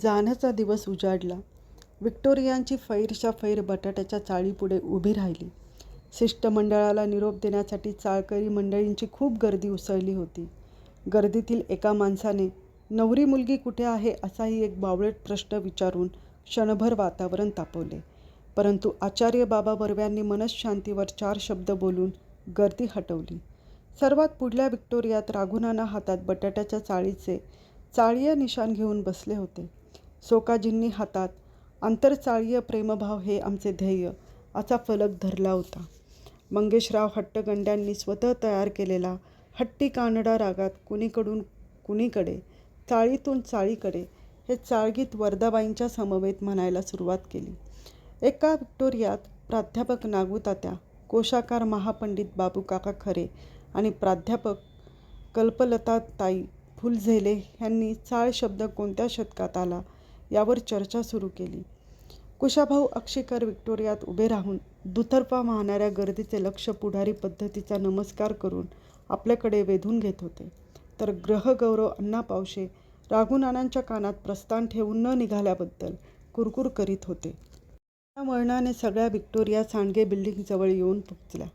जाण्याचा दिवस उजाडला. विक्टोरियांची फैरशा फैर बटाट्याच्या चाळीपुढे उभी राहिली. शिष्टमंडळाला निरोप देण्यासाठी चाळकरी मंडळींची खूप गर्दी उसळली होती. गर्दीतील एका माणसाने नवरी मुलगी कुठे आहे असाही एक बावळट प्रश्न विचारून क्षणभर वातावरण तापवले. परंतु आचार्य बाबा बर्व्यांनी मनशांतीवर चार शब्द बोलून गर्दी हटवली. सर्वात पुढल्या विक्टोरियात राघुनाना हातात बटाट्याच्या चाळीचे चाळीय निशाण घेऊन बसले होते. सोकाजींनी हातात आंतरचाळीय प्रेमभाव हे आमचे ध्येय असा फलक धरला होता. मंगेशराव हट्टगंड्यांनी स्वतः तयार केलेला हट्टी कानडा रागात कुणीकडून कुणीकडे, चाळीतून चाळीकडे हे चाळगीत वर्धाबाईंच्या समवेत म्हणायला सुरुवात केली. एका व्हिक्टोरियात प्राध्यापक नागूतात्या, कोशाकार महापंडित बाबूकाका खरे आणि प्राध्यापक कल्पलताताई फुलझेले ह्यांनी चाळ शब्द कोणत्या शतकात आला यावर चर्चा सुरू केली. कुशाभाऊ अक्षिकर व्हिक्टोरियात उभे राहून दुतर्फा वाहणाऱ्या गर्दीचे लक्ष पुढारी पद्धतीचा नमस्कार करून आपल्याकडे वेधून घेत होते, तर ग्रहगौरव अण्णा पावशे राघुनानांच्या कानात प्रस्थान ठेवून न निघाल्याबद्दल कुरकुर करीत होते. त्या वळणाने सगळ्या व्हिक्टोरिया सांडगे बिल्डिंगजवळ येऊन पोचल्या.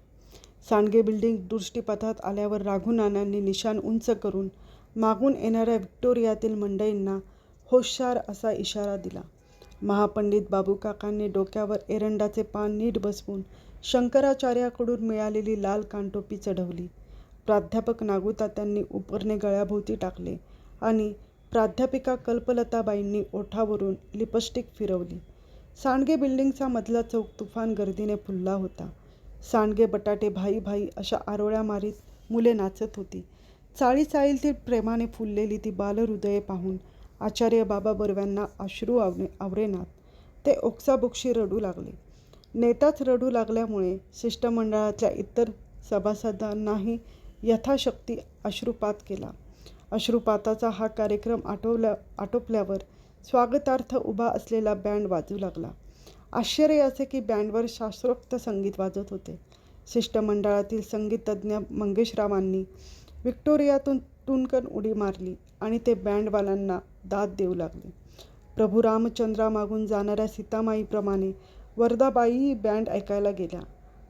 सांडगे बिल्डिंग दृष्टीपथात आल्यावर राघुनानांनी निशाण उंच करून मागून येणाऱ्या विक्टोरियातील मंडईंना होशार असा इशारा दिला. महापंडित बाबूकाकांनी डोक्यावर एरंडाचे पान नीट बसवून शंकराचार्याकडून मिळालेली लाल कानटोपी चढवली. प्राध्यापक नागूतात्यांनी उपरणे गळ्याभोवती टाकले आणि प्राध्यापिका कल्पलताबाईंनी ओठावरून लिपस्टिक फिरवली. सांडगे बिल्डिंगचा मधला चौक तुफान गर्दीने फुलला होता. सांडगे बटाटे भाई भाई अशा आरोळ्या मारीत मुले नाचत होती. चाळी चाळीतील प्रेमाने फुललेली ती बालहृदये पाहून आचार्य बाबा बर्व्यांना अश्रू आवरेनात. ते ओक्साबोक्षी रडू लागले. नेताच रडू लागल्यामुळे शिष्टमंडळाच्या इतर सभासदांनाही यथाशक्ती अश्रुपात केला. अश्रुपाताचा हा कार्यक्रम आटोपल्यावर स्वागतार्थ उभा असलेला बँड वाजू लागला. आश्चर्य असे की बँडवर शास्त्रोक्त संगीत वाजत होते. शिष्टमंडळातील संगीतज्ञ मंगेशरावांनी व्हिक्टोरियातून टुणकन उडी मारली आणि ते बँडवाल्यांना दाद देऊ लागले. प्रभू रामचंद्रामागून जाणाऱ्या सीतामाईप्रमाणे वर्धाबाईही बँड ऐकायला गेल्या.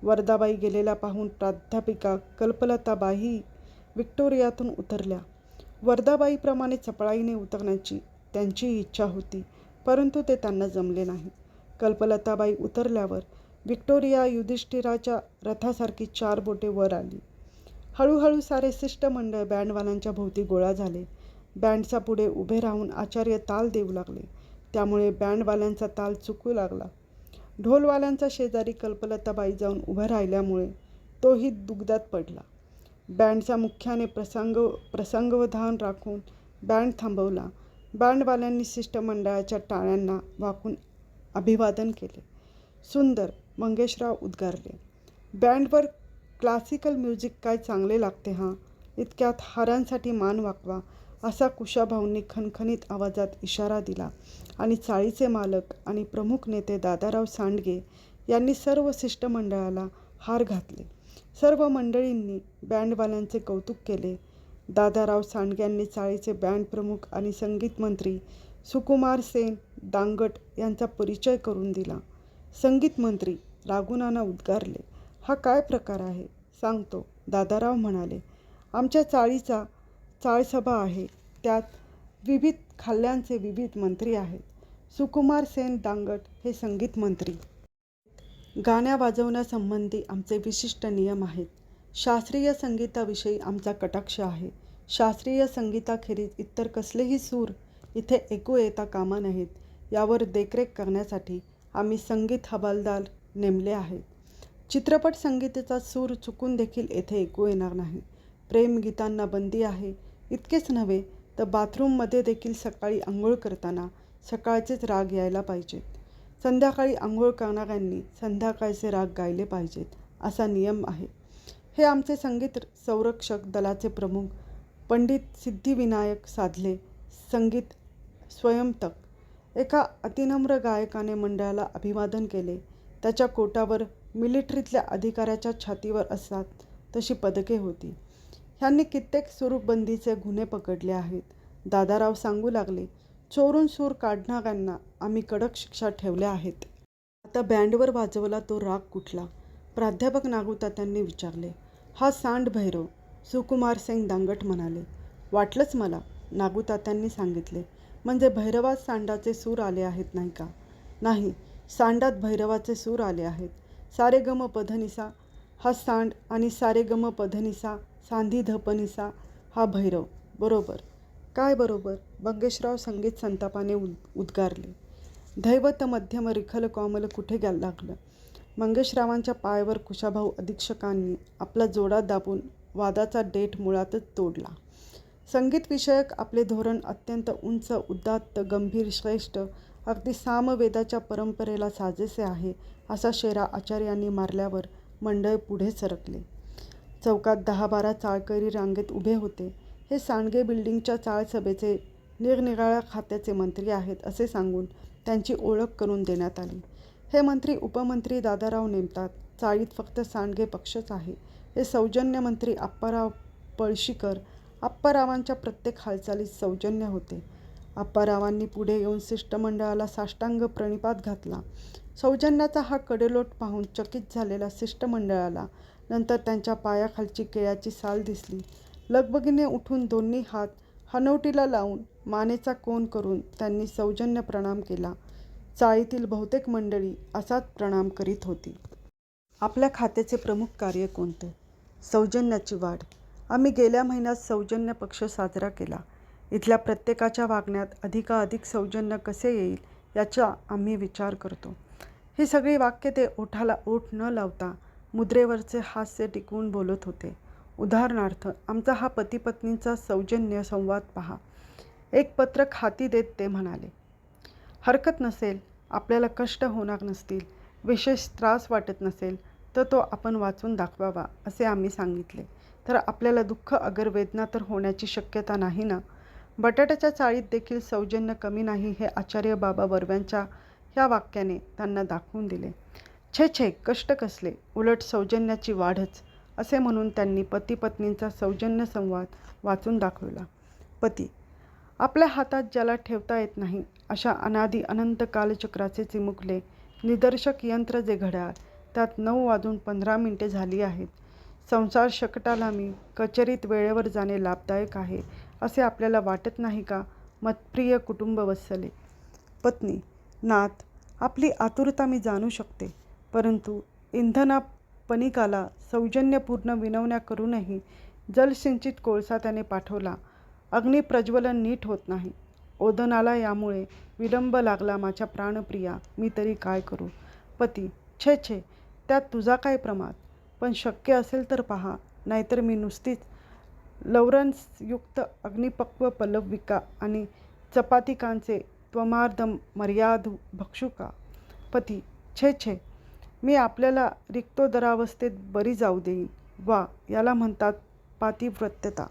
वरदाबाई गेलेल्या पाहून प्राध्यापिका कल्पलताबाईही विक्टोरियातून उतरल्या. वरदाबाईप्रमाणे चपळाईने उतरण्याची त्यांची इच्छा होती, परंतु ते त्यांना जमले नाही. कल्पलताबाई उतरल्यावर विक्टोरिया युधिष्ठिराच्या रथासारखी चार बोटे वर आली. हळूहळू सारे शिष्टमंडळ बँडवाल्यांच्या भोवती गोळा झाले. बँडचा पुढे उभे राहून आचार्य ताल देऊ लागले, त्यामुळे बँडवाल्यांचा ताल चुकू लागला. ढोलवाल्यांच्या शेजारी कल्पलताबाई जाऊन उभा राहिल्यामुळे तोही दुग्धात पडला. बँडच्या मुख्याने प्रसंग प्रसंगवधान राखून बँड थांबवला. बँडवाल्यांनी शिष्टमंडळाच्या टाळ्यांना वाकून अभिवादन केले. सुंदर, मंगेशराव उद्गारले. बँडवर क्लासिकल म्युझिक काय चांगले लागते हां. इतक्यात हारांसाठी मान वाकवा असा कुशाभाऊंनी खणखणीत आवाजात इशारा दिला आणि चाळीचे मालक आणि प्रमुख नेते दादाराव सांडगे यांनी सर्व शिष्टमंडळाला हार घातले. सर्व मंडळींनी बँडवाल्यांचे कौतुक केले. दादाराव सांडग्यांनी चाळीचे बँड प्रमुख आणि संगीतमंत्री सुकुमारसेन दांगट यांचा परिचय करून दिला. संगीतमंत्री राघुनाना उद्गारले. हा काय प्रकार आहे? सांगतो, दादाराव म्हणाले. आमच्या चाळीचा चाळसभा आहे. त्यात विविध खाल्ल्यांचे विविध मंत्री आहेत. सुकुमार सेन दांगट हे संगीत मंत्री गाण्या-वाजवण्यासंबंधी आमचे विशिष्ट नियम आहेत. शास्त्रीय संगीताविषयी आमचा कटाक्ष आहे. शास्त्रीय संगीताखेरीज इतर कसलेही सूर इथे ऐकू येता कामा नयेत यावर देखरेख करण्यासाठी आम्ही संगीत हवालदार नेमले आहेत. चित्रपट संगीताचा सूर चुकून देखील येथे ऐकू येणार नाही. प्रेमगीतांना बंदी आहे. इतकेच नव्हे तर बाथरूममध्ये देखील सकाळी आंघोळ करताना सकाळचेच राग यायला पाहिजेत. संध्याकाळी आंघोळ करणाऱ्यांनी संध्याकाळचे राग गायले पाहिजेत असा नियम आहे. हे आमचे संगीत संरक्षक दलाचे प्रमुख पंडित सिद्धिविनायक साधले संगीत स्वयंतक एका अतिनम्र गायकाने मंडळाला अभिवादन केले. त्याच्या कोटावर मिलिटरीतल्या अधिकाऱ्याच्या छातीवर असतात तशी पदके होती. ह्यांनी कित्येक स्वरूपबंदीचे गुन्हे पकडले आहेत. दादाराव सांगू लागले. चोरून सूर काढणाऱ्यांना आम्ही कडक शिक्षा ठेवल्या आहेत आता बँडवर वाजवला तो राग कुठला प्राध्यापक नागुतात्यांनी विचारले हा सांड भैरव सुकुमार सिंग दांगट म्हणाले वाटलंच मला नागुतात्यांनी सांगितले म्हणजे भैरवात सांडाचे सूर आले आहेत नाही का नाही सांडात भैरवाचे सूर आले आहेत सारे गम पधनिसा हा सांड आणि सारे गम पधनिसा सांधी धपनिसा हा भैरव. बरोबर. काय बरोबर? बंगेशराव संगीत संतापाने उद उद्गारले. दैवत मध्यम रिखल कॉमल कुठे घ्यायला लागलं? मंगेशरावांच्या पायावर कुशाभाऊ अधीक्षकांनी आपला जोडा दाबून वादाचा डेट मुळातच तोडला. संगीतविषयक आपले धोरण अत्यंत उंच उदात्त गंभीर श्रेष्ठ अगदी सामवेदाच्या परंपरेला साजेसे आहे असा शेरा आचार्यांनी मारल्यावर मंडळ पुढे सरकले. चौकात दहा बारा चाळकरी रांगेत उभे होते. हे सांडगे बिल्डिंगच्या चाळसभेचे निरनिराळ्या खात्याचे मंत्री आहेत असे सांगून त्यांची ओळख करून देण्यात आली. हे मंत्री उपमंत्री दादाराव नेमतात. चाळीत फक्त सांडगे पक्षच आहे. हे सौजन्य मंत्री आप्पाराव पळशीकर आप्पारावांच्या प्रत्येक हालचालीत सौजन्य होते. आप्पारावांनी पुढे येऊन शिष्टमंडळाला साष्टांग प्रणिपात घातला. सौजन्याचा हा कडेलोट पाहून चकित झालेल्या शिष्टमंडळाला नंतर त्यांच्या पायाखालची केळ्याची साल दिसली. लगबगीने उठून दोन्ही हात हनवटीला लावून मानेचा कोन करून त्यांनी सौजन्य प्रणाम केला. चाळीतील बहुतेक मंडळी असाच प्रणाम करीत होती. आपल्या खात्याचे प्रमुख कार्य कोणते? सौजन्याची वाढ. आम्ही गेल्या महिन्यात सौजन्य पक्ष साजरा केला. इथल्या प्रत्येकाच्या वागण्यात अधिकाधिक सौजन्य कसे येईल याचा आम्ही विचार करतो. ही सगळी वाक्य ते ओठाला ओठ न लावता मुद्रेवरचे हास्य टिकवून बोलत होते. उदाहरणार्थ आमचा हा पतीपत्नींचा सौजन्य संवाद पहा. एक पत्रक हाती देत ते म्हणाले हरकत नसेल आपल्याला कष्ट होणार नसतील विशेष त्रास वाटत नसेल तर तो आपण वाचून दाखवावा असे आम्ही सांगितले. तर आपल्याला दुःख अगर वेदना तर होण्याची शक्यता नाही ना? बटाट्याच्या चाळीत देखील सौजन्य कमी नाही हे आचार्य बाबा बर्व्यांच्या ह्या वाक्याने त्यांना दाखवून दिले. छे छे कष्ट कसले? उलट सौजन्याची वाढच असे म्हणून त्यांनी पती पत्नींचा सौजन्य संवाद वाचून दाखवला. पती आपल्या हातात ज्याला ठेवता येत नाही अशा अनादी अनंत कालचक्राचे चिमुकले निदर्शक यंत्र जे घड्याळ त्यात नऊ वाजून पंधरा मिनिटे झाली आहेत. संसार शकटाला मी कचेरीत वेळेवर जाणे लाभदायक आहे असे आपल्याला वाटत नाही का? मतप्रिय कुटुंब वत्सले. पत्नी नात आपली आतुरता मी जाणू शकते. परंतु इंधना पनिकाला सौजन्यपूर्ण विनवण्या करूनही जलसिंचित कोळसा त्याने पाठवला. अग्निप्रज्वलन नीट होत नाही. ओदनाला यामुळे विलंब लागला माझ्या प्राणप्रिया. मी तरी काय करू? पती छे छे त्यात तुझा काय प्रमाद? पण शक्य असेल तर पहा. नाहीतर मी नुसतीच लवरन्सयुक्त अग्निपक्व पल्लविका आणि चपातिकांचे त्वमार्ध मर्याद भक्षुका पती छे छे. मी आपल्याला रिक्तोदरावस्थेत बरी जाऊ देईन. वा याला म्हणतात पातिव्रत्यता.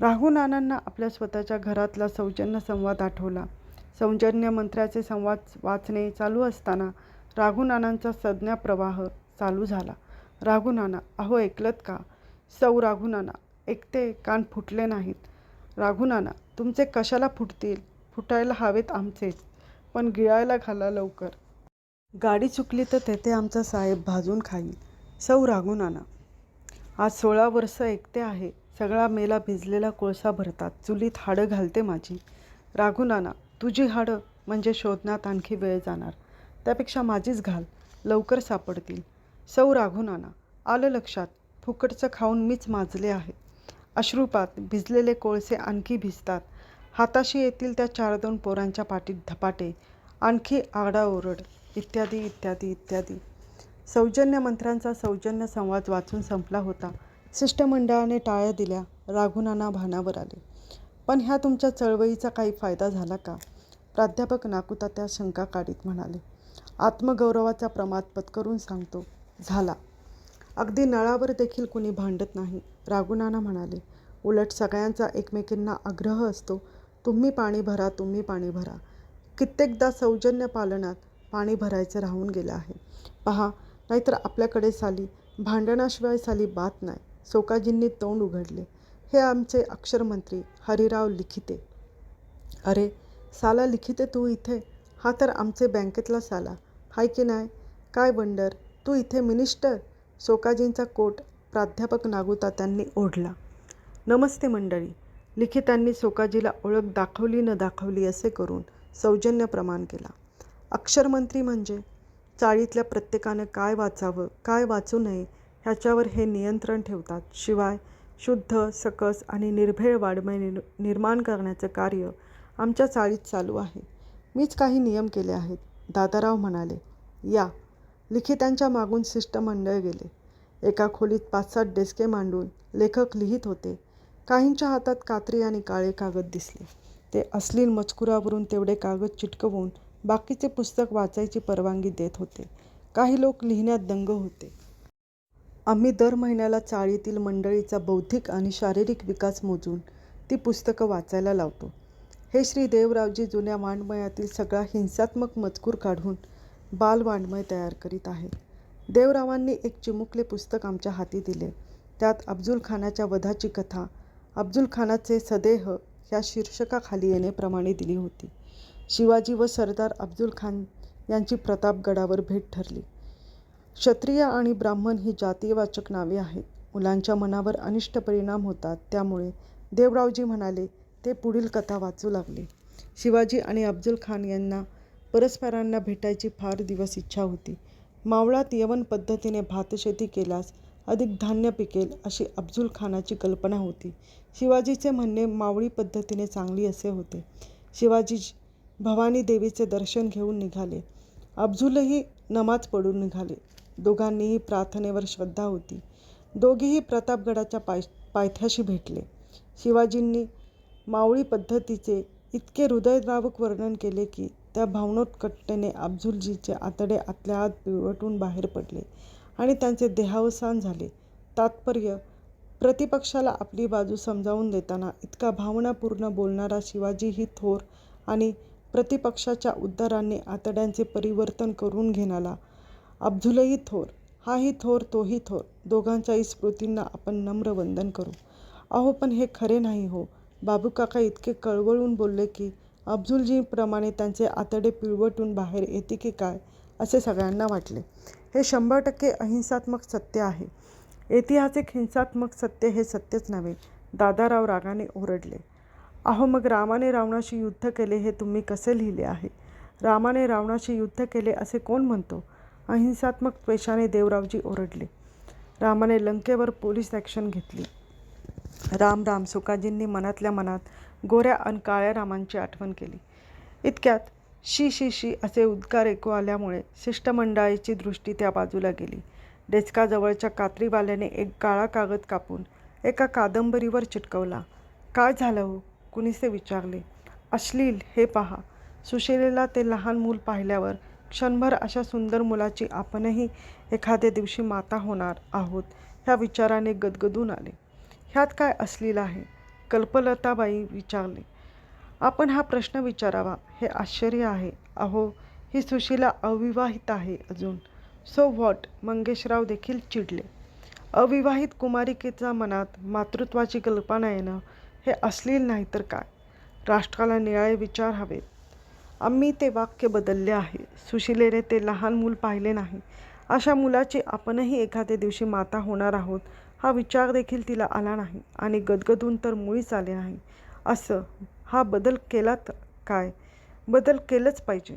राघुनानांना आपल्या स्वतःच्या घरातला सौजन्य संवाद आठवला. सौजन्य मंत्र्याचे संवाद वाचणे चालू असताना राघुनानांचा संज्ञाप्रवाह चालू झाला. राघुनाना अहो ऐकलत का? सौ राघुनाना एकटे कान फुटले नाहीत. राघुनाना तुमचे कशाला फुटतील? फुटायला हवेत आमचेच पण गिळायला घाला लवकर. गाडी चुकली तर तेथे आमचा साहेब भाजून खाईल. सौ राघुनाना आज सोळा वर्ष एकटे आहे. सगळा मेला भिजलेला कोळसा भरतात. चुलीत हाडं घालते माझी. राघुनाना तुझी हाडं म्हणजे शोधण्यात आणखी वेळ जाणार. त्यापेक्षा माझीच घाल. लवकर सापडतील. सौ राघुनाना आलं लक्षात. फुकटचं खाऊन मीच माजले आहे. अश्रुपात भिजलेले कोळसे आणखी भिजतात. हाताशी येतील त्या चार दोन पोरांच्या पाठीत धपाटे. आणखी आरडाओरड इत्यादी इत्यादी इत्यादी. सौजन्य मंत्र्यांचा सौजन्य संवाद वाचून संपला होता. शिष्टमंडळाने टाळ्या दिल्या. राघुनाना भानावर आले. पण ह्या तुमच्या चळवळीचा काही फायदा झाला का? प्राध्यापक नाकुता त्या शंका काढीत म्हणाले. आत्मगौरवाचा प्रमाद पत्करून सांगतो. झाला. अगदी नळावर देखील कुणी भांडत नाही राघुनाना म्हणाले. उलट सगळ्यांचा एकमेकींना आग्रह असतो तुम्ही पाणी भरा तुम्ही पाणी भरा. कित्येकदा सौजन्य पालनात पाणी भरायचं राहून गेलं आहे. पहा नाहीतर आपल्याकडे साली भांडणाशिवाय साली बात नाही. सोकाजींनी तोंड उघडले. हे आमचे अक्षरमंत्री हरिराव लिखिते. अरे साला लिखिते तू इथे? हा तर आमचे बँकेतला साला. हाय की नाही? काय वंडर? तू इथे मिनिस्टर? सोकाजींचा कोट प्राध्यापक नागूतात्यांनी ओढला. नमस्ते मंडळी. लिखितांनी सोकाजीला ओळख दाखवली न दाखवली असे करून सौजन्य प्रमाण केला. अक्षरमंत्री म्हणजे? चाळीतल्या प्रत्येकानं काय वाचावं काय वाचू नये ह्याच्यावर हे नियंत्रण ठेवतात. शिवाय शुद्ध सकस आणि निर्भेळ वाङ्मय निर् निर्माण करण्याचं कार्य आमच्या चाळीत चालू आहे. मीच काही नियम केले आहेत. दादाराव म्हणाले या लिखितांच्या मागून शिष्टमंडळ गेले. एका खोलीत पाच सात डेस्के मांडून लेखक लिहित होते. काहींच्या हातात कात्री आणि काळे कागद दिसले. ते अश्लील मजकुरावरून तेवढे कागद चिटकवून बाकीचे पुस्तक वाचायची परवानगी देत होते. काही लोक लिहिण्यात दंग होते. आम्ही दर महिन्याला चाळीतील मंडळीचा बौद्धिक आणि शारीरिक विकास मोजून ती पुस्तकं वाचायला लावतो. हे श्री देवरावजी जुन्या मांडमयातील सगळा हिंसात्मक मजकूर काढून बाल वाङ्मय तयार करीत आहेत देवरावांनी एक चिमुकले पुस्तक आमच्या हाती दिले. त्यात अफजूल खानाच्या वधाची कथा अफजूल खानाचे सदेह ह्या शीर्षकाखाली येण्याप्रमाणे दिली होती. शिवाजी व सरदार अब्दुल खान यांची प्रतापगडावर भेट ठरली. क्षत्रिय आणि ब्राह्मण ही जातीयवाचक नावे आहेत. मुलांच्या मनावर अनिष्ट परिणाम होतात. त्यामुळे देवरावजी म्हणाले ते पुढील कथा वाचू लागले. शिवाजी आणि अब्दुल खान यांना परस्परांना भेटायची फार दिवस इच्छा होती. मावळात यवन पद्धतीने भातशेती केल्यास अधिक धान्य पिकेल अशी अफजूल खानाची कल्पना होती. शिवाजीचे म्हणणे मावळी पद्धतीने चांगली असे होते. शिवाजी भवानी देवीचे दर्शन घेऊन निघाले. अफजूलही नमाज पडून निघाले. दोघांनीही प्रार्थनेवर श्रद्धा होती. दोघेही प्रतापगडाच्या पाय पायथ्याशी भेटले. शिवाजींनी मावळी पद्धतीचे इतके हृदयद्रावक वर्णन केले की त्या भावनोत्कटतेने अफजूलजीचे आतडे आतल्या आत पिळवटून बाहेर पडले आणि त्यांचे देहावसान झाले. तात्पर्य प्रतिपक्षाला आपली बाजू समजावून देताना इतका भावनापूर्ण बोलणारा शिवाजीही थोर आणि प्रतिपक्षाच्या उद्गारांनी आतड्यांचे परिवर्तन करून घेणारा अफजूलही थोर. हाही थोर तोही थोर. दोघांच्याही स्मृतींना आपण नम्र वंदन करू. अहो पण हे खरे नाही हो. बाबूकाका इतके कळवळून बोलले की अफजूलजीप्रमाणे त्यांचे आतडे पिळवटून बाहेर येते की काय असे सगळ्यांना वाटले. हे शंभर टक्के अहिंसात्मक सत्य आहे. ऐतिहासिक हिंसात्मक सत्य हे सत्यच नव्हे. दादाराव रागाने ओरडले. अहो मग रामाने रावणाशी युद्ध केले हे तुम्ही कसे लिहिले आहे? रामाने रावणाशी युद्ध केले असे कोण म्हणतो? अहिंसात्मक त्वेषाने देवरावजी ओरडले. रामाने लंकेवर पोलीस ॲक्शन घेतली. राम राम सुकाजींनी मनातल्या मनात गोऱ्या अन काळ्या रामांची आठवण केली. इतक्यात शी शी शी असे उद्गार ऐकू आल्यामुळे शिष्टमंडळाची दृष्टी त्या बाजूला गेली. डेस्काजवळच्या कात्रीवाल्याने एक काळा कागद कापून एका कादंबरीवर चिटकवला. काय झालं हो कुणीसे विचारले. अश्लील हे पहा. सुशीलेला ते लहान मूल पाहिल्यावर क्षणभर अशा सुंदर मुलाची आपणही एखाद्या दिवशी माता होणार आहोत ह्या विचाराने गदगदून आले. ह्यात काय अश्लील आहे? कल्पलताबाई विचारले आपण हा प्रश्न विचारावा. हे आश्चर्य आहे. अहो ही सुशीला अविवाहित आहे अजून. सो व्हॉट मंगेशराव देखील चिडले. अविवाहित कुमारिकेचा मनात मातृत्वाची कल्पना येणं हे अश्लील नाही तर काय? राष्ट्राला निराळे विचार हवेत. आम्ही ते वाक्य बदलले आहे. सुशिलेने ते लहान मूल पाहिले नाही. अशा मुलाची आपणही एखाद्या दिवशी माता होणार आहोत हा विचार देखील तिला आला नाही आणि गदगदून तर मुळीच आले नाही. असं हा बदल केला तर काय? बदल केलंच पाहिजे.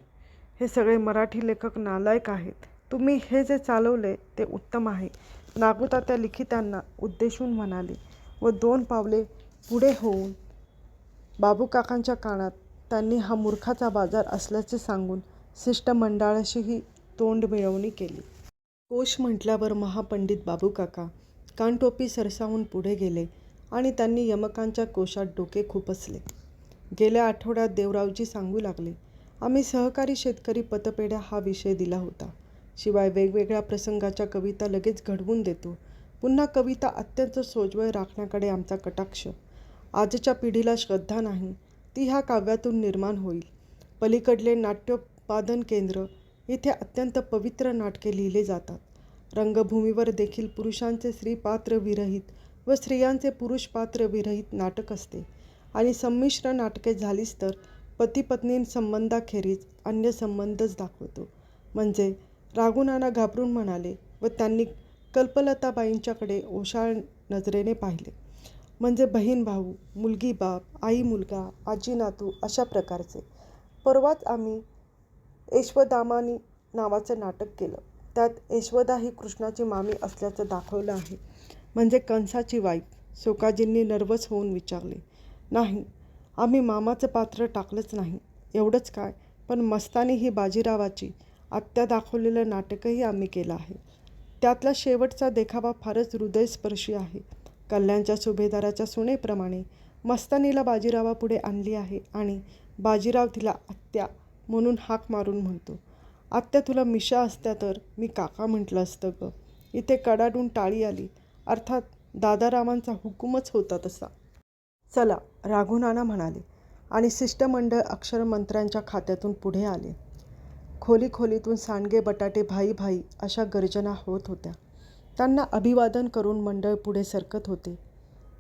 हे सगळे मराठी लेखक नालायक आहेत. तुम्ही हे जे चालवले ते उत्तम आहे. नागुतात्या लिखितांना उद्देशून म्हणाले व दोन पावले पुढे होऊन बाबूकाकांच्या कानात त्यांनी हा मूर्खाचा बाजार असल्याचे सांगून शिष्टमंडळाशीही तोंड मिळवणी केली. कोश म्हटल्यावर महापंडित बाबूकाका कानटोपी सरसावून पुढे गेले आणि त्यांनी यमकांच्या कोशात डोके खुपसले. गेल्या आठवड्यात देवरावजी सांगू लागले आम्ही सहकारी शेतकरी पतपेढ्या हा विषय दिला होता. शिवाय वेगवेगळ्या प्रसंगाच्या कविता लगेच घडवून देतो. पुन्हा कविता अत्यंत सोज्वळ राखण्याकडे आमचा कटाक्ष. आजच्या पिढीला श्रद्धा नाही. ती ह्या काव्यातून निर्माण होईल. पलीकडले नाट्योत्पादन केंद्र इथे अत्यंत पवित्र नाटके लिहिले जातात. रंगभूमीवर देखील पुरुषांचे स्त्रीपात्र विरहित व स्त्रियांचे पुरुषपात्र विरहित नाटक असते. आणि संमिश्र नाटके झालीच तर पती पत्नी संबंधाखेरीज अन्य संबंधच दाखवतो. म्हणजे राघुनाना घाबरून म्हणाले व त्यांनी कल्पलताबाईंच्याकडे ओशाळ नजरेने पाहिले. म्हणजे बहीण भाऊ मुलगी बाप आई मुलगा आजी नातू अशा प्रकारचे. परवाच आम्ही यशवदामानी नावाचं नाटक केलं. त्यात यशवदा ही कृष्णाची मामी असल्याचं दाखवलं आहे. म्हणजे कंसाची वाईफ. सोकाजींनी नर्वस होऊन विचारले नाही आम्ही मामाचं पात्र टाकलंच नाही. एवढंच काय? पण मस्तानी ही बाजीरावाची आत्या दाखवलेलं नाटकही आम्ही केलं आहे. त्यातला शेवटचा देखावा फारच हृदयस्पर्शी आहे. कल्याणच्या सुभेदाराच्या सुनेप्रमाणे मस्तानीला बाजीरावापुढे आणली आहे आणि बाजीराव तिला आत्या म्हणून हाक मारून म्हणतो. आत्या तुला मिशा असत्या तर? मी काका म्हटलं असतं ग. इथे कडाडून टाळी आली. अर्थात दादारामांचा हुकूमच होता तसा. चला राघुनाना म्हणाले आणि शिष्टमंडळ अक्षरमंत्र्यांच्या खात्यातून पुढे आले. खोली खोलीतून सांडगे बटाटे भाई भाई अशा गर्जना होत होत्या. त्यांना अभिवादन करून मंडळ पुढे सरकत होते.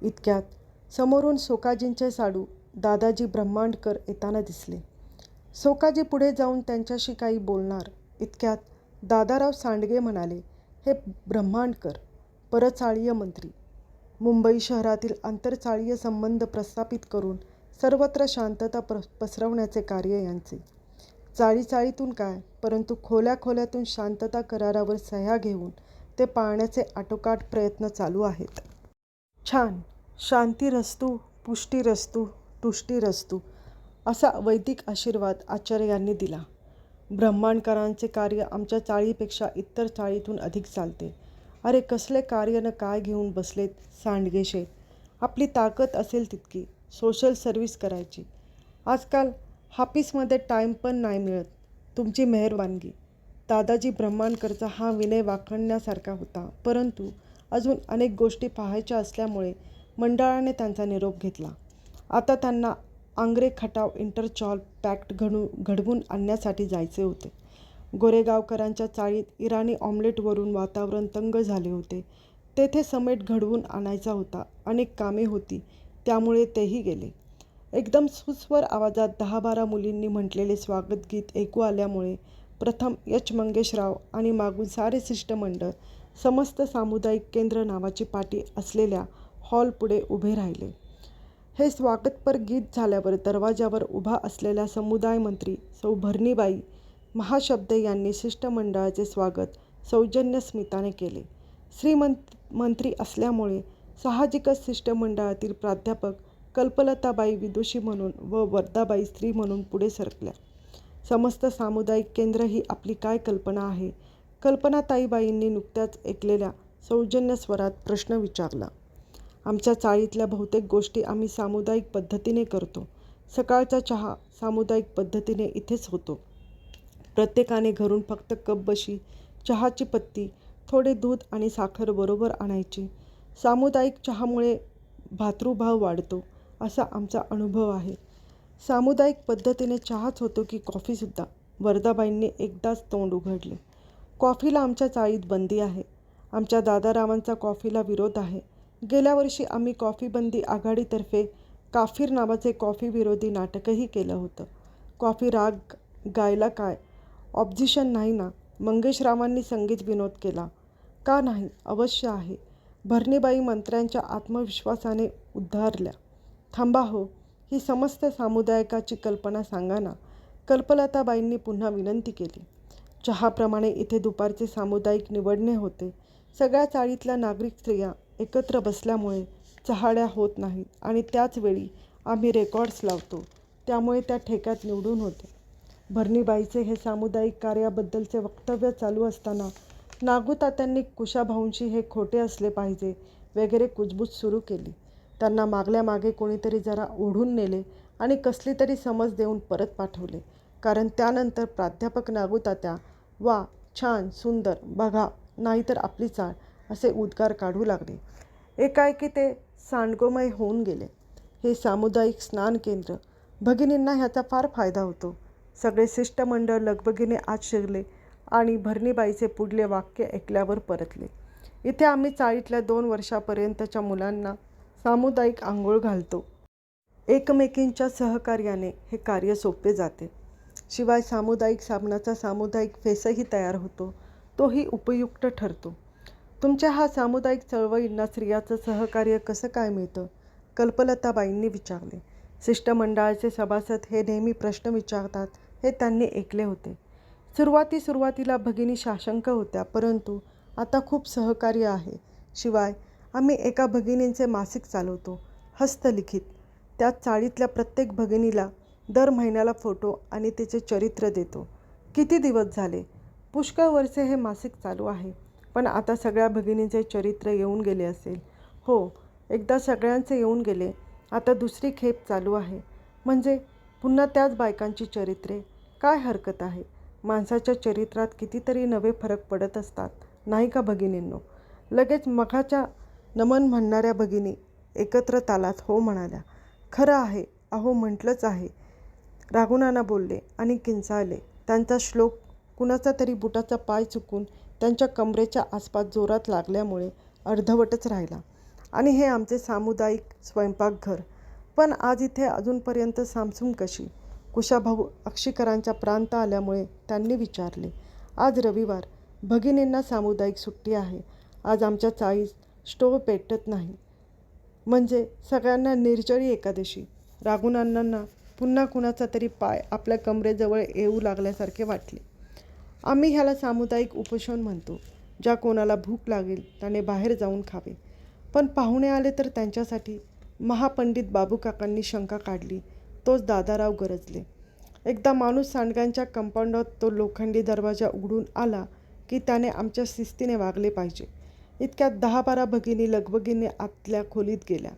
इतक्यात समोरून सोकाजींचे साडू दादाजी ब्रह्मांडकर येताना दिसले. सोकाजी पुढे जाऊन त्यांच्याशी काही बोलणार. इतक्यात दादाराव सांडगे म्हणाले हे ब्रह्मांडकर परचाळीय मंत्री मुंबई शहरातील आंतरचाळीय संबंध प्रस्थापित करून सर्वत्र शांतता प्र पसरवण्याचे कार्य यांचे. चाळीचाळीतून काय परंतु खोल्या खोल्यातून शांतता करारावर सह्या घेऊन ते पाळण्याचे आटोकाट प्रयत्न चालू आहेत. छान शांती रस्तू पुष्टी रस्तू तुष्टी रस्तू असा वैदिक आशीर्वाद आचार्यांनी दिला. ब्रह्मांडकरांचे कार्य आमच्या चाळीपेक्षा इतर चाळीतून अधिक चालते. अरे कसले कार्य न काय घेऊन बसलेत सांडगेशे? आपली ताकद असेल तितकी सोशल सर्व्हिस करायची. आजकाल हापीसमध्ये टाईम पण नाही मिळत. तुमची मेहरबानगी. दादाजी ब्रह्मांडकरचा हा विनय वाखणण्यासारखा होता. परंतु अजून अनेक गोष्टी पाहायच्या असल्यामुळे मंडळाने त्यांचा निरोप घेतला. आता त्यांना आंग्रे खटाव इंटरचॉल पॅक्ट घडू घडवून आणण्यासाठी जायचे होते. गोरेगावकरांच्या चाळीत इराणी ऑमलेटवरून वातावरण तंग झाले होते. तेथे समेट घडवून आणायचा होता. अनेक कामे होती. त्यामुळे तेही गेले. एकदम सुस्वर आवाजात दहा बारा मुलींनी म्हटलेले स्वागतगीत ऐकू आल्यामुळे प्रथम यच मंगेशराव आणि मागून सारे शिष्टमंडळ समस्त सामुदायिक केंद्र नावाची पाटी असलेल्या हॉलपुढे उभे राहिले. हे स्वागतपर गीत झाल्यावर दरवाजावर उभा असलेल्या समुदाय मंत्री सौ भरणीबाई महाशब्द यांनी शिष्टमंडळाचे स्वागत सौजन्य स्मिताने केले. श्रीमंत मंत्री असल्यामुळे साहजिकच शिष्टमंडळातील प्राध्यापक कल्पलताबाई विदुषी म्हणून व वर्धाबाई स्त्री म्हणून पुढे सरकल्या. समस्त सामुदायिक केंद्र ही आपली काय कल्पना आहे? कल्पनाताईबाईंनी नुकत्याच ऐकलेल्या सौजन्य स्वरात प्रश्न विचारला. आमच्या चाळीतल्या बहुतेक गोष्टी आम्ही सामुदायिक पद्धतीने करतो. सकाळचा चहा सामुदायिक पद्धतीने इथेच होतो. प्रत्येकाने घरून फक्त कप बशी चहाची पत्ती थोडे दूध आणि साखर बरोबर आणायची. सामुदायिक चहामुळे भातृभाव वाढतो असा आमचा अनुभव आहे. सामुदायिक पद्धतीने चहाच होतो की कॉफीसुद्धा वर्धाबाईंनी एकदाच तोंड उघडले. कॉफीला आमच्या चाळीत बंदी आहे. आमच्या दादारामांचा कॉफीला विरोध आहे. गेल्या वर्षी आम्ही कॉफीबंदी आघाडीतर्फे काफीर नावाचे कॉफी विरोधी नाटकही केलं होतं. कॉफी राग गायला काय? ऑब्झिशन नाही ना? मंगेशरावांनी संगीत विनोद केला. का नाही? अवश्य आहे. भरणीबाई मंत्र्यांच्या आत्मविश्वासाने उद्धारल्या. थांबा हो ही समस्त सामुदायिकाची कल्पना सांगा ना. कल्पलताबाईंनी पुन्हा विनंती केली. चहाप्रमाणे इथे दुपारचे सामुदायिक निवडणे होते. सगळ्या चाळीतल्या नागरिक स्त्रिया एकत्र बसल्यामुळे चहाड्या होत नाहीत आणि त्याच वेळी आम्ही रेकॉर्ड्स लावतो. त्यामुळे त्या ठेक्यात निवडून होते. भरणीबाईचे हे सामुदायिक कार्याबद्दलचे वक्तव्य चालू असताना नागूतात्यांनी कुशाभाऊंशी हे खोटे असले पाहिजे वगैरे कुजबूज सुरू केली. त्यांना मागल्या मागे कोणीतरी जरा ओढून नेले आणि कसली तरी समज देऊन परत पाठवले. कारण त्यानंतर प्राध्यापक नागूतात्या वा छान सुंदर बघा नाहीतर आपली चाळ. असे उद्गार काढू लागले. एकाएकी ते सांडगोमय होऊन गेले. हे सामुदायिक स्नान केंद्र भगिनींना ह्याचा फार फायदा होतो. सगळे शिष्टमंडळ लगबगीने आत शिरले आणि भरणीबाईचे पुढले वाक्य ऐकल्यावर परतले. इथे आम्ही चाळीतल्या दोन वर्षापर्यंतच्या मुलांना सामुदायिक आंघोळ घालतो. एकमेकींच्या सहकार्याने हे कार्य सोपे जाते. शिवाय सामुदायिक साबणाचा सामुदायिक फेसही तयार होतो. तोही उपयुक्त ठरतो. तुमच्या हा सामुदायिक चळवळींना स्त्रियाचं सहकार्य कसं काय मिळतं? कल्पलताबाईंनी विचारले. शिष्टमंडळाचे सभासद हे नेहमी प्रश्न विचारतात हे त्यांनी ऐकले होते. सुरुवाती सुरुवातीला भगिनी साशंक होत्या परंतु आता खूप सहकार्य आहे. शिवाय आम्ही एका भगिनींचे मासिक चालवतो हस्तलिखित. त्या चाळीतल्या प्रत्येक भगिनीला दर महिन्याला फोटो आणि तिचे चरित्र देतो. किती दिवस झाले? पुष्कळ वर्षे हे मासिक चालू आहे. पण आता सगळ्या भगिनींचे चरित्र येऊन गेले असेल. हो एकदा सगळ्यांचे येऊन गेले. आता दुसरी खेप चालू आहे. म्हणजे पुन्हा त्याच बायकांची चरित्रे. काय हरकत आहे? माणसाच्या चरित्रात कितीतरी नवे फरक पडत असतात. नाही का भगिनींनो? लगेच मखाच्या नमन म्हणणाऱ्या भगिनी एकत्र तालात हो म्हणाल्या. खरं आहे. अहो म्हटलंच आहे. राघुनाना बोलले आणि किंचाळले. त्यांचा श्लोक कुणाचा तरी बुटाचा पाय चुकून त्यांच्या कमरेच्या आसपास जोरात लागल्यामुळे अर्धवटच राहिला. आणि हे आमचे सामुदायिक स्वयंपाकघर. पण आज इथे अजूनपर्यंत सामसूम कशी? कुशाभाऊ अक्षिकरांच्या प्रांत आल्यामुळे त्यांनी विचारले आज रविवार. भगिनींना सामुदायिक सुट्टी आहे. आज आमच्या चाळीस स्टोव पेटत नाही. म्हणजे सगळ्यांना निर्जळी एकादशी. राघुनानांना पुन्हा कुणाचा तरी पाय आपल्या कमरेजवळ येऊ लागल्यासारखे वाटले. आम्ही ह्याला सामुदायिक उपोषण म्हणतो. ज्या कोणाला भूक लागेल त्याने बाहेर जाऊन खावे. पण पाहुणे आले तर त्यांच्यासाठी महापंडित बाबूकाकांनी शंका काढली. तोच दादाराव गरजले. एकदा माणूस सांडग्यांच्या कंपाऊंडात तो लोखंडी दरवाजा उघडून आला की त्याने आमच्या शिस्तीने वागले पाहिजे. इतक्यात दहा बारा भगिनी लगबगीने आतल्या खोलीत गेल्या.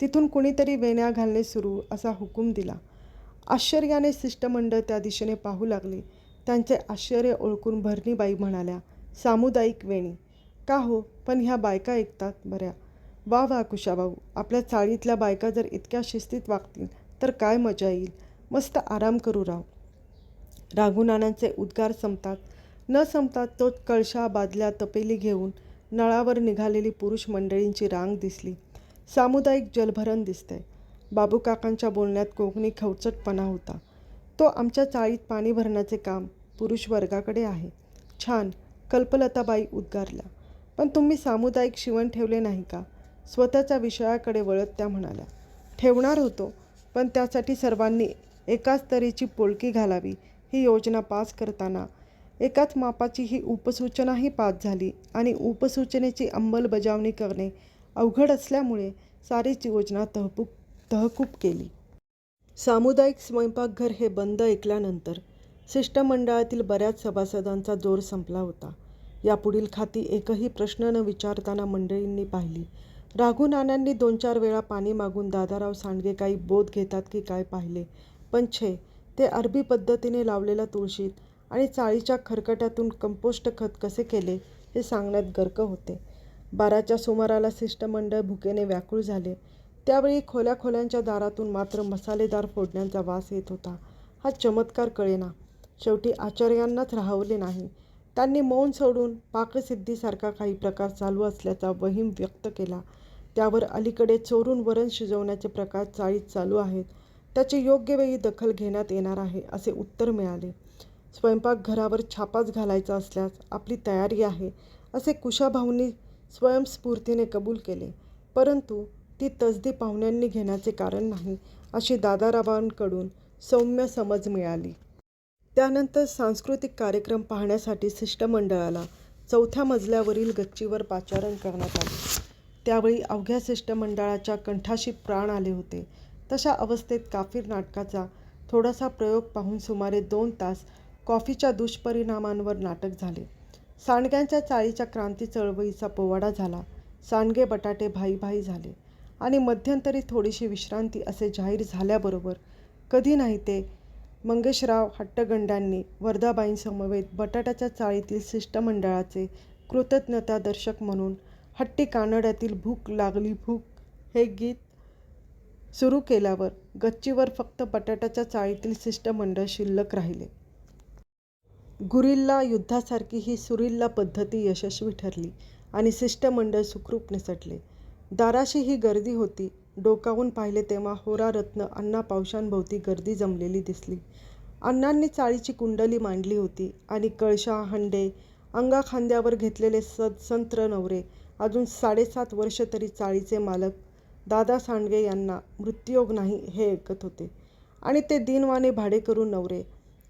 तिथून कुणीतरी वेण्या घालणे सुरू असा हुकूम दिला. आश्चर्याने शिष्टमंडळ त्या दिशेने पाहू लागले. त्यांचे आश्चर्य ओळखून भरणीबाई म्हणाल्या सामुदायिक वेणी. का हो? पण ह्या बायका ऐकतात बऱ्या. वा वा कुशाभाऊ आपल्या चाळीतल्या बायका जर इतक्या शिस्तीत वागतील तर काय मजा येईल? मस्त आराम करू राव. राघुनानांचे उद्गार संपतात. न संपतात तो कळशा बादल्या तपेली घेऊन नळावर निघालेली पुरुष मंडळींची रांग दिसली. सामुदायिक जलभरण दिसतंय. बाबूकाकांच्या बोलण्यात कोकणी खवचटपणा होता. तो आमच्या चाळीत पाणी भरण्याचे काम पुरुष वर्गाकडे आहे. छान कल्पलताबाई उद्गारल्या पण तुम्ही सामुदायिक शिवण ठेवले नाही का? स्वतःच्या विषयाकडे वळत त्या म्हणाल्या. ठेवणार होतो पण त्यासाठी सर्वांनी एकाच तऱ्हेची पोलकी घालावी ही योजना पास करताना. एकाच मापाची ही उपसूचनाही पास झाली आणि उपसूचनेची अंमलबजावणी करणे अवघड असल्यामुळे सारीच योजना तहकूब तहकूब केली. सामुदायिक स्वयंपाकघर हे बंद ऐकल्यानंतर शिष्टमंडळातील बऱ्याच सभासदांचा जोर संपला होता. यापुढील खाती एकही प्रश्न न विचारताना मंडळींनी पाहिली. राघुनानांनी दोन चार वेळा पाणी मागून दादाराव सांडगे काही बोध घेतात की काय पाहिले. पण छे ते अरबी पद्धतीने लावलेल्या तुळशीत आणि चाळीच्या खरकट्यातून कंपोस्ट खत कसे केले हे सांगण्यात गर्क होते. बाराच्या सुमाराला शिष्टमंडळ भुकेने व्याकुळ झाले. त्यावेळी खोल्या खोल्यांच्या दारातून मात्र मसालेदार फोडण्यांचा वास येत होता. हा चमत्कार कळेना. शेवटी आचार्यांनाच राहवले नाही. त्यांनी मौन सोडून पाकसिद्धीसारखा काही प्रकार चालू असल्याचा वहीम व्यक्त केला. त्यावर अलीकडे चोरून वरण शिजवण्याचे प्रकार चाळीत चालू आहेत. त्याची योग्य वेळी दखल घेण्यात येणार आहे असे उत्तर मिळाले. स्वयंपाकघरावर छापाच घालायचा असल्यास आपली तयारी आहे असे कुशाभाऊंनी स्वयंस्फूर्तीने कबूल केले. परंतु ती तसदी पाहुण्यांनी घेण्याचे कारण नाही अशी दादारावांकडून सौम्य समज मिळाली. त्यानंतर सांस्कृतिक कार्यक्रम पाहण्यासाठी शिष्टमंडळाला चौथ्या मजल्यावरील गच्चीवर पाचारण करण्यात आले. त्यावेळी अवघ्या शिष्टमंडळाच्या कंठाशी प्राण आले होते. तशा अवस्थेत काफीर नाटकाचा थोडासा प्रयोग पाहून सुमारे दोन तास कॉफीच्या दुष्परिणामांवर नाटक झाले. सांडग्यांच्या चाळीच्या क्रांती चळवळीचा पोवाडा झाला. सांडगे बटाटे भाई भाई झाले. आणि मध्यंतरी थोडीशी विश्रांती असे जाहीर झाल्याबरोबर कधी नाही ते मंगेशराव हट्टगंडांनी वर्धाबाईंसमवेत बटाट्याच्या चाळीतील शिष्टमंडळाचे कृतज्ञतादर्शक म्हणून हट्टी कानड्यातील भूक लागली भूक हे गीत सुरू केल्यावर गच्चीवर फक्त बटाट्याच्या चाळीतील शिष्टमंडळ शिल्लक राहिले. गुरिल्ला युद्धासारखी ही सुरिल्ला पद्धती यशस्वी ठरली आणि शिष्टमंडळ सुखरूप निसटले. दाराशी ही गर्दी होती डोकावून पाहिले तेव्हा होरारत्न अण्णा पावशांभोवती गर्दी जमलेली दिसली. अण्णांनी चाळीची कुंडली मांडली होती आणि कळशा, हंडे, अंगाखांद्यावर घेतलेले सदसंत्र नवरे अजून साडेसात वर्ष तरी चाळीचे मालक दादा सांडगे यांना मृत्यूयोग नाही हे ऐकत होते. आणि ते दिनवाने भाडे करून नवरे.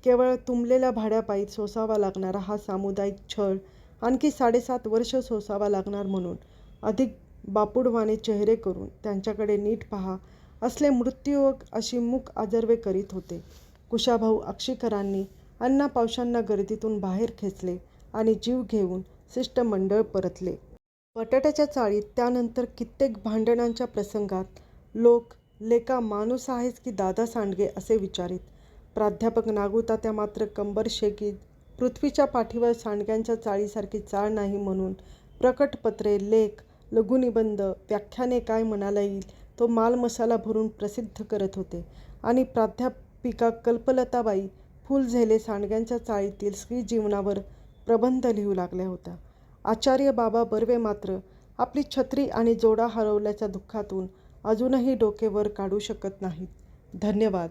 केवळ तुंबलेल्या भाड्यापायी सोसावा लागणारा हा सामुदायिक छळ आणखी साडेसात वर्षं सोसावा लागणार म्हणून अधिक बापुडवाने चेहरे करून त्यांच्याकडे नीट पहा असले मृत्यूयोग अशी मूक आजरवे करीत होते. कुशाभाऊ अक्षीकरांनी अण्णा पावशांना गर्दीतून बाहेर खेचले आणि जीव घेऊन शिष्टमंडळ परतले. बटाट्याच्या चाळीत त्यानंतर कित्येक भांडणांच्या प्रसंगात लोक लेका माणूस आहेस की दादा सांडगे असे विचारीत. प्राध्यापक नागुतात्या मात्र कंबर शेकीत पृथ्वीच्या पाठीवर सांडग्यांच्या चाळीसारखी चाळ नाही म्हणून प्रकटपत्रे, लेख, लघुनिबंध, व्याख्याने काय म्हणाला येईल तो मालमसाला भरून प्रसिद्ध करत होते आणि प्राध्यापिका कल्पलताबाई फुलझेले सांडग्यांच्या चाळीतील स्त्रीजीवनावर प्रबंध लिहू लागल्या होत्या. आचार्य बाबा बर्वे मात्र आपली छत्री आणि जोडा हरवल्याच्या दुःखातून अजूनही डोके वर काढू शकत नाहीत. धन्यवाद.